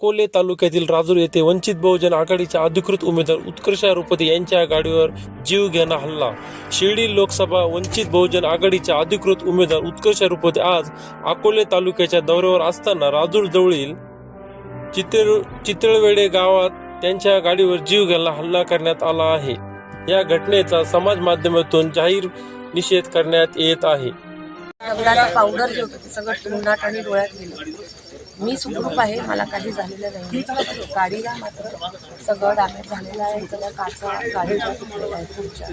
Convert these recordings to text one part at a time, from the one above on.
अकोले तालुक्यातील राजूर येथे वंचित बहुजन आघाडीच्या अधिकृत उमेदवार उत्कर्ष रुपती यांच्या गाडीवर जीव घेणा हल्ला. शिर्डी लोकसभा वंचित बहुजन आघाडीच्या अधिकृत उमेदवार उत्कर्ष रुपती आज अकोले तालुक्याच्या दौऱ्यावर असताना राजूर जवळील चितळ चितळवेडे गावात त्यांच्या गाडीवर जीव घ्यायला हल्ला करण्यात आला आहे. या घटनेचा समाज माध्यमातून जाहीर निषेध करण्यात येत आहे. पावडर सगळं आणि डोळ्यात मी सुखरूप आहे मला काही झालेलं नाही. गाडीला मात्र सगळं डॅमेज झालेलं आहे सगळ्या काचा आहेत पुढच्या.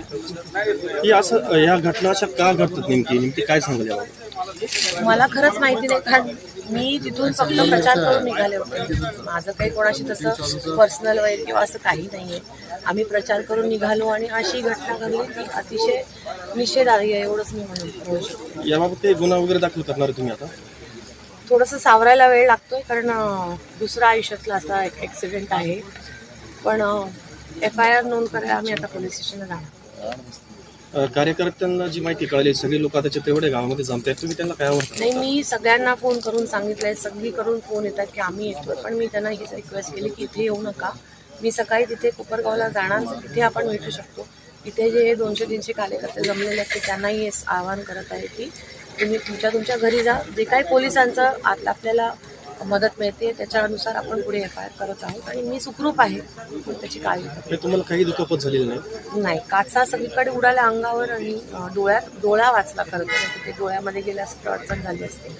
ही असं ह्या घटना अशा का घडतात नेमकी? नेमकी काय सांगाल मला खरंच माहिती नाही कारण मी तिथून फक्त प्रचार करून निघाले होते. माझं काही कोणाशी तसं पर्सनल वगैरे किंवा असं काही नाही आहे आम्ही प्रचार करून निघालो आणि अशी घटना घडली की अतिशय निषेधार्ह आहे एवढंच मी म्हणून. म्हणू शकते याबाबत गुन्हा वगैरे दाखल करणार तुम्ही आता? थोडंसं सावरायला वेळ लागतोय कारण अं, दुसरा आयुष्यातला असा एक ॲक्सिडेंट आहे. पण एफ आय आर नोंद करायला आम्ही आता पोलीस स्टेशनला जाणार. कार्यकर्त्यांना जी माहिती कळाली सगळे लोक आता चित्रवडे गावामध्ये जमतायत. तुम्ही त्यांना काय नाही मी सगळ्यांना फोन करून सांगितलंय सगळीकडून फोन येतात की आम्ही येतोय. पण मी त्यांना हीच रिक्वेस्ट केली की इथे येऊ नका. मी सकाळी तिथे कोपरगावला जाणार तिथे आपण भेटू शकतो. इथे जे दोनशे तीनशे कार्यकर्ते जमलेले आहेत ते त्यांनाही आवाहन करत आहे की तुम्ही तुमच्या तुमच्या घरी जा. जे काही पोलिसांचं आत आपल्याला मदत मिळते त्याच्यानुसार आपण पुढे एफ आय आर करत आहोत. आणि मी सुखरूप आहे त्याची काळजी. हे तुम्हाला काही दुखापत झालेली नाही? नाही. काचा सगळीकडे उडाल्या अंगावर आणि डोळ्यात डोळा वाचला खरं तर. ते डोळ्यामध्ये गेल्या असं अडचण झाली असते.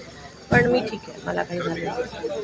पण मी ठीक आहे. मला काही झालं नाही.